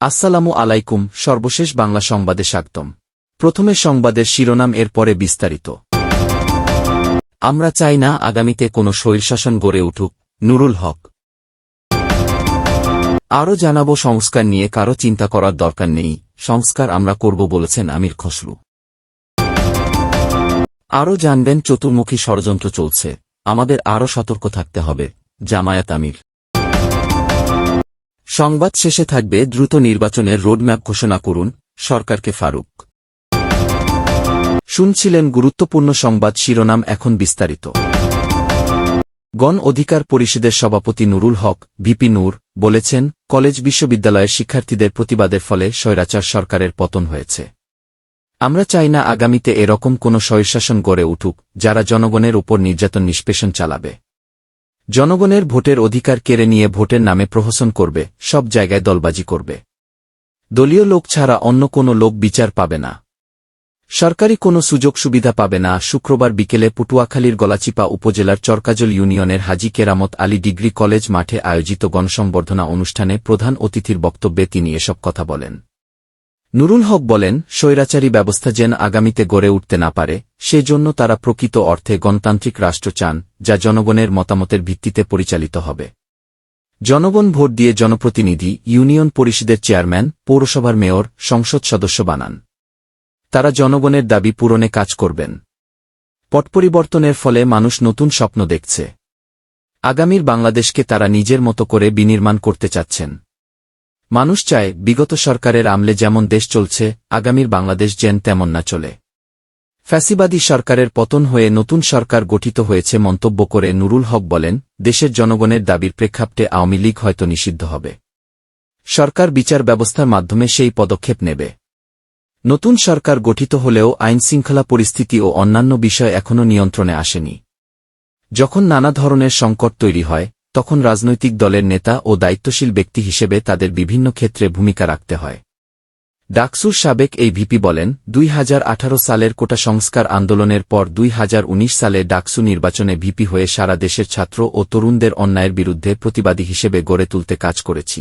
আসসালামু আলাইকুম, সর্বশেষ বাংলা সংবাদে স্বাগতম। প্রথমে সংবাদের শিরোনাম এর পরে বিস্তারিত। আমরা চাই না আগামীতে কোনো স্বৈরশাসন গড়ে উঠুক, নুরুল হক। আরও জানাব সংস্কার নিয়ে কারও চিন্তা করার দরকার নেই, সংস্কার আমরা করব বলেছেন আমির খসরু। আরও জানবেন চতুর্মুখী ষড়যন্ত্র চলছে, আমাদের আরও সতর্ক থাকতে হবে, জামায়াত আমির। সংবাদ শেষে থাকবে দ্রুত নির্বাচনের রোডম্যাপ ঘোষণা করুন, সরকারকে ফারুক। শুনছিলেন গুরুত্বপূর্ণ সংবাদ শিরোনাম এখন বিস্তারিত। গণ অধিকার পরিষদের সভাপতি নুরুল হক, ভিপি নূর, বলেছেন, কলেজ বিশ্ববিদ্যালয়ের শিক্ষার্থীদের প্রতিবাদের ফলে স্বৈরাচার সরকারের পতন হয়েছে। আমরা চাই না আগামীতে এরকম কোনো স্বৈরশাসন গড়ে উঠুক, যারা জনগণের উপর নির্যাতন নিষ্পেষণ চালাবে। জনগণের ভোটের অধিকার কেড়ে নিয়ে ভোটের নামে প্রহসন করবে, সব জায়গায় দলবাজি করবে। দলীয় লোক ছাড়া অন্য কোনো লোক বিচার পাবে না। সরকারি কোনো সুযোগ সুবিধা পাবে না। শুক্রবার বিকেলে পটুয়াখালীর গলাচিপা উপজেলার চরকাজল ইউনিয়নের হাজি কেরামত আলী ডিগ্রি কলেজ মাঠে আয়োজিত গণসংবর্ধনা অনুষ্ঠানে প্রধান অতিথির বক্তব্যে তিনি এসব কথা বলেন। নুরুল হক বলেন, স্বৈরাচারী ব্যবস্থা যেন আগামীতে গড়ে উঠতে না পারে, সেজন্য তারা প্রকৃত অর্থে গণতান্ত্রিক রাষ্ট্র চান, যা জনগণের মতামতের ভিত্তিতে পরিচালিত হবে। জনগণ ভোট দিয়ে জনপ্রতিনিধি, ইউনিয়ন পরিষদের চেয়ারম্যান, পৌরসভার মেয়র, সংসদ সদস্য বানান। তারা জনগণের দাবি পূরণে কাজ করবেন। পট পরিবর্তনের ফলে মানুষ নতুন স্বপ্ন দেখছে। আগামীর বাংলাদেশকে তারা নিজের মতো করে বিনির্মাণ করতে চাচ্ছেন। মানুষ চায় বিগত সরকারের আমলে যেমন দেশ চলছে, আগামীর বাংলাদেশ যেন তেমন না চলে। ফ্যাসিবাদী সরকারের পতন হয়ে নতুন সরকার গঠিত হয়েছে মন্তব্য করে নুরুল হক বলেন, দেশের জনগণের দাবির প্রেক্ষাপটে আওয়ামী লীগ হয়তো নিষিদ্ধ হবে। সরকার বিচার ব্যবস্থার মাধ্যমে সেই পদক্ষেপ নেবে। নতুন সরকার গঠিত হলেও আইনশৃঙ্খলা পরিস্থিতি ও অন্যান্য বিষয় এখনও নিয়ন্ত্রণে আসেনি। যখন নানা ধরনের সংকট তৈরি হয় তখন রাজনৈতিক দলের নেতা ও দায়িত্বশীল ব্যক্তি হিসেবে তাদের বিভিন্ন ক্ষেত্রে ভূমিকা রাখতে হয়। ডাকসুর সাবেক এই ভিপি বলেন, দুই হাজার আঠারো সালের কোটা সংস্কার আন্দোলনের পর দুই হাজার উনিশ সালে ডাকসু নির্বাচনে ভিপি হয়ে সারা দেশের ছাত্র ও তরুণদের অন্যায়ের বিরুদ্ধে প্রতিবাদী হিসেবে গড়ে তুলতে কাজ করেছি।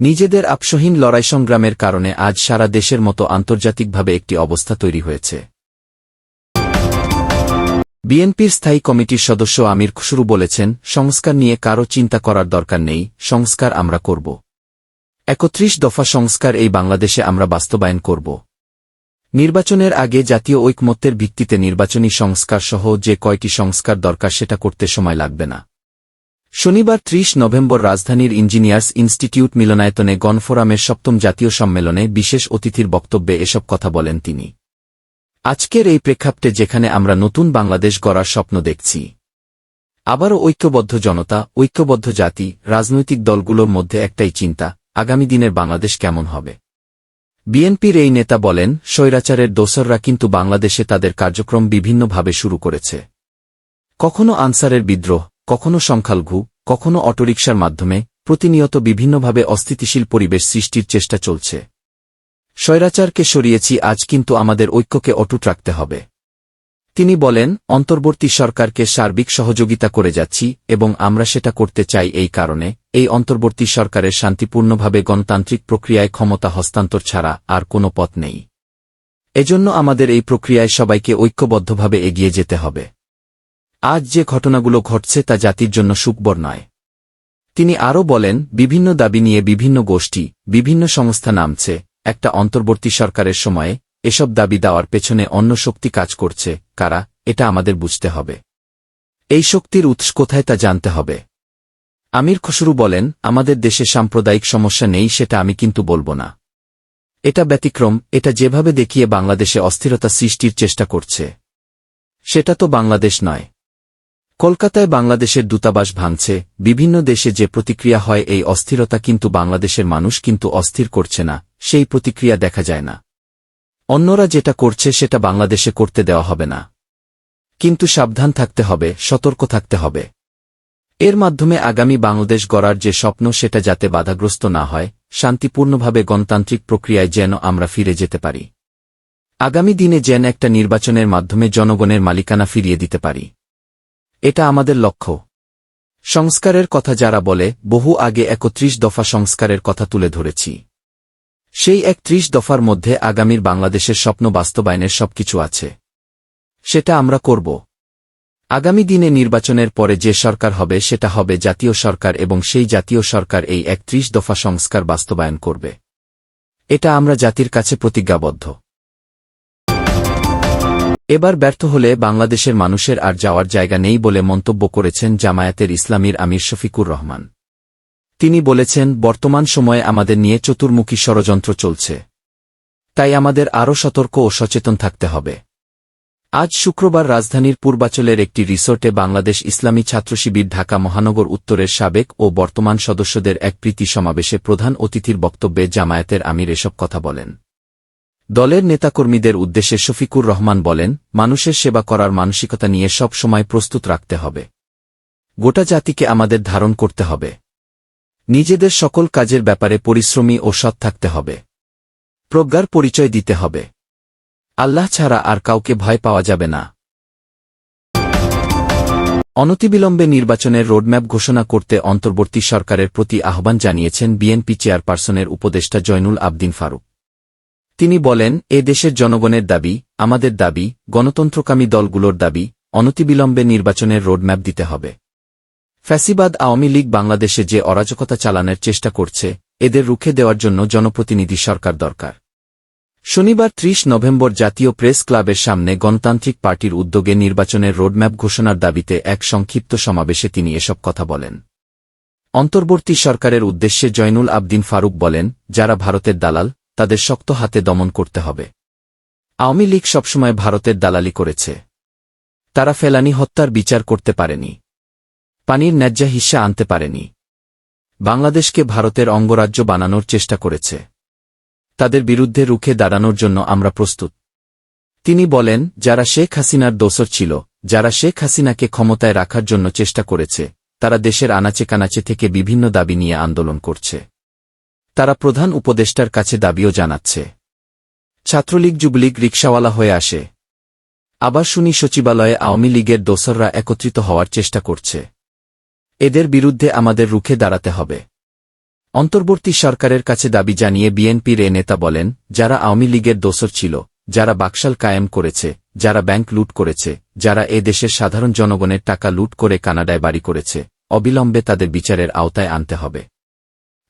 নিজেদের আপসহীন লড়াই সংগ্রামের কারণে আজ সারা দেশের মতো আন্তর্জাতিকভাবে একটি অবস্থা তৈরি হয়েছে। বিএনপির স্থায়ী কমিটির সদস্য আমির খুসরু বলেছেন, সংস্কার নিয়ে কারও চিন্তা করার দরকার নেই, সংস্কার আমরা করব। একত্রিশ দফা সংস্কার এই বাংলাদেশে আমরা বাস্তবায়ন করব। নির্বাচনের আগে জাতীয় ঐকমত্যের ভিত্তিতে নির্বাচনী সংস্কার সহ যে কয়টি সংস্কার দরকার সেটা করতে সময় লাগবে না। শনিবার ত্রিশ নভেম্বর রাজধানীর ইঞ্জিনিয়ার্স ইনস্টিটিউট মিলনায়তনে গণফোরামের সপ্তম জাতীয় সম্মেলনে বিশেষ অতিথির বক্তব্যে এসব কথা বলেন তিনি। আজকের এই প্রেক্ষাপটে যেখানে আমরা নতুন বাংলাদেশ গড়ার স্বপ্ন দেখছি, আবারও ঐক্যবদ্ধ জনতা, ঐক্যবদ্ধ জাতি, রাজনৈতিক দলগুলোর মধ্যে একটাই চিন্তা, আগামী দিনের বাংলাদেশ কেমন হবে? বিএনপির এই নেতা বলেন, স্বৈরাচারের দোসররা কিন্তু বাংলাদেশে তাদের কার্যক্রম বিভিন্নভাবে শুরু করেছে। কখনো আনসারের বিদ্রোহ, কখনো সংখ্যালঘু, কখনো অটোরিকশার মাধ্যমে, প্রতিনিয়ত বিভিন্নভাবে অস্থিতিশীল পরিবেশ সৃষ্টির চেষ্টা চলছে। স্বৈরাচারকে সরিয়েছি, আজ কিন্তু আমাদের ঐক্যকে অটুট রাখতে হবে। তিনি বলেন, অন্তর্বর্তী সরকারকে সার্বিক সহযোগিতা করে যাচ্ছি এবং আমরা সেটা করতে চাই এই কারণে, এই অন্তর্বর্তী সরকারের শান্তিপূর্ণভাবে গণতান্ত্রিক প্রক্রিয়ায় ক্ষমতা হস্তান্তর ছাড়া আর কোনো পথ নেই। এজন্য আমাদের এই প্রক্রিয়ায় সবাইকে ঐক্যবদ্ধভাবে এগিয়ে যেতে হবে। আজ যে ঘটনাগুলো ঘটছে তা জাতির জন্য সুকবর নয়। তিনি আরও বলেন, বিভিন্ন দাবি নিয়ে বিভিন্ন গোষ্ঠী, বিভিন্ন সংস্থা নামছে একটা অন্তর্বর্তী সরকারের সময়ে এসব দাবি দেওয়ার পেছনে অন্য শক্তি কাজ করছে, কারা, এটা আমাদের বুঝতে হবে। এই শক্তির উৎস কোথায় তা জানতে হবে। আমির খসরু বলেন, আমাদের দেশে সাম্প্রদায়িক সমস্যা নেই সেটা আমি কিন্তু বলব না। এটা ব্যতিক্রম, এটা যেভাবে দেখিয়ে বাংলাদেশে অস্থিরতা সৃষ্টির চেষ্টা করছে। সেটা তো বাংলাদেশ নয়। কলকাতায় বাংলাদেশের দূতাবাস ভাঙছে, বিভিন্ন দেশে যে প্রতিক্রিয়া হয় এই অস্থিরতা কিন্তু বাংলাদেশের মানুষ কিন্তু অস্থির করছে না সেই প্রতিক্রিয়া দেখা যায় না। অন্যরা যেটা করছে সেটা বাংলাদেশে করতে দেওয়া হবে না। কিন্তু সাবধান থাকতে হবে, সতর্ক থাকতে হবে। এর মাধ্যমে আগামী বাংলাদেশ গড়ার যে স্বপ্ন সেটা যাতে বাধাগ্রস্ত না হয়, শান্তিপূর্ণভাবে গণতান্ত্রিক প্রক্রিয়ায় যেন আমরা ফিরে যেতে পারি। আগামী দিনে যেন একটা নির্বাচনের মাধ্যমে জনগণের মালিকানা ফিরিয়ে দিতে পারি। এটা আমাদের লক্ষ্য। সংস্কারের কথা যারা বলে, বহু আগে একত্রিশ দফা সংস্কারের কথা তুলে ধরেছি। সেই এক ত্রিশ দফার মধ্যে আগামীর বাংলাদেশের স্বপ্ন বাস্তবায়নের সবকিছু আছে। সেটা আমরা করব। আগামী দিনে নির্বাচনের পরে যে সরকার হবে সেটা হবে জাতীয় সরকার এবং সেই জাতীয় সরকার এই একত্রিশ দফা সংস্কার বাস্তবায়ন করবে। এটা আমরা জাতির কাছে প্রতিজ্ঞাবদ্ধ। এবার ব্যর্থ হলে বাংলাদেশের মানুষের আর যাওয়ার জায়গা নেই বলে মন্তব্য করেছেন জামায়াতের ইসলামীর আমির শফিকুর রহমান। তিনি বলেছেন, বর্তমান সময়ে আমাদের নিয়ে চতুর্মুখী ষড়যন্ত্র চলছে। তাই আমাদের আরও সতর্ক ও সচেতন থাকতে হবে। আজ শুক্রবার রাজধানীর পূর্বাচলের একটি রিসোর্টে বাংলাদেশ ইসলামী ছাত্র শিবির ঢাকা মহানগর উত্তরের সাবেক ও বর্তমান সদস্যদের এক প্রীতি সমাবেশে প্রধান অতিথির বক্তব্যে জামায়াতের আমির এসব কথা বলেন। দলের নেতাকর্মীদের উদ্দেশ্যে শফিকুর রহমান বলেন, মানুষের সেবা করার মানসিকতা নিয়ে সব সময় প্রস্তুত রাখতে হবে। গোটা জাতিকে আমাদের ধারণ করতে হবে। নিজেদের সকল কাজের ব্যাপারে পরিশ্রমী ও সৎ থাকতে হবে। প্রজ্ঞার পরিচয় দিতে হবে। আল্লাহ ছাড়া আর কাউকে ভয় পাওয়া যাবে না। অনতিবিলম্বে নির্বাচনের রোডম্যাপ ঘোষণা করতে অন্তর্বর্তী সরকারের প্রতি আহ্বান জানিয়েছেন বিএনপি চেয়ারপারসনের উপদেষ্টা জয়নুল আবদিন ফারুক। তিনি বলেন, এ দেশের জনগণের দাবি, আমাদের দাবি, গণতন্ত্রকামী দলগুলোর দাবি, অনতিবিলম্বে নির্বাচনের রোডম্যাপ দিতে হবে। ফ্যাসিবাদ আওয়ামী লীগ বাংলাদেশে যে অরাজকতা চালানোর চেষ্টা করছে, এদের রুখে দেওয়ার জন্য জনপ্রতিনিধি সরকার দরকার। শনিবার ত্রিশ নভেম্বর জাতীয় প্রেস ক্লাবের সামনে গণতান্ত্রিক পার্টির উদ্যোগে নির্বাচনের রোডম্যাপ ঘোষণার দাবিতে এক সংক্ষিপ্ত সমাবেশে তিনি এসব কথা বলেন। অন্তর্বর্তী সরকারের উদ্দেশ্যে জয়নুল আবদিন ফারুক বলেন, যারা ভারতের দালাল, তাদের শক্ত হাতে দমন করতে হবে। আওয়ামী লীগ সবসময় ভারতের দালালি করেছে। তারা ফেলানি হত্যার বিচার করতে পারেনি। পানির ন্যায্যা হিস্সা আনতে পারেনি। বাংলাদেশকে ভারতের অঙ্গরাজ্য বানানোর চেষ্টা করেছে। তাদের বিরুদ্ধে রুখে দাঁড়ানোর জন্য আমরা প্রস্তুত। তিনি বলেন, যারা শেখ হাসিনার দোসর ছিল, যারা শেখ হাসিনাকে ক্ষমতায় রাখার জন্য চেষ্টা করেছে, তারা দেশের আনাচে কানাচে থেকে বিভিন্ন দাবি নিয়ে আন্দোলন করছে। তারা প্রধান উপদেষ্টার কাছে দাবিও জানাচ্ছে। ছাত্রলীগ যুবলীগ রিকশাওয়ালা হয়ে আসে। আবার শুনি সচিবালয়ে আওয়ামী লীগের দোসররা একত্রিত হওয়ার চেষ্টা করছে। এদের বিরুদ্ধে আমাদের রুখে দাঁড়াতে হবে। অন্তর্বর্তী সরকারের কাছে দাবি জানিয়ে বিএনপির এ নেতা বলেন, যারা আওয়ামী লীগের দোসর ছিল, যারা বাকশাল কায়েম করেছে, যারা ব্যাংক লুট করেছে, যারা এ দেশের সাধারণ জনগণের টাকা লুট করে কানাডায় বাড়ি করেছে, অবিলম্বে তাদের বিচারের আওতায় আনতে হবে।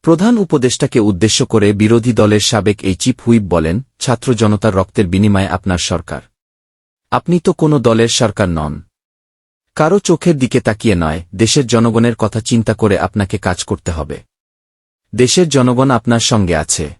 প্রধান উপদেষ্টাকে উদ্দেশ্য করে বিরোধী দলের সাবেক এই চিফ হুইপ বলেন, ছাত্র জনতার রক্তের বিনিময়ে আপনার সরকার। আপনি তো কোনো দলের সরকার নন। কারও চোখের দিকে তাকিয়ে নয়, দেশের জনগণের কথা চিন্তা করে আপনাকে কাজ করতে হবে। দেশের জনগণ আপনার সঙ্গে আছে।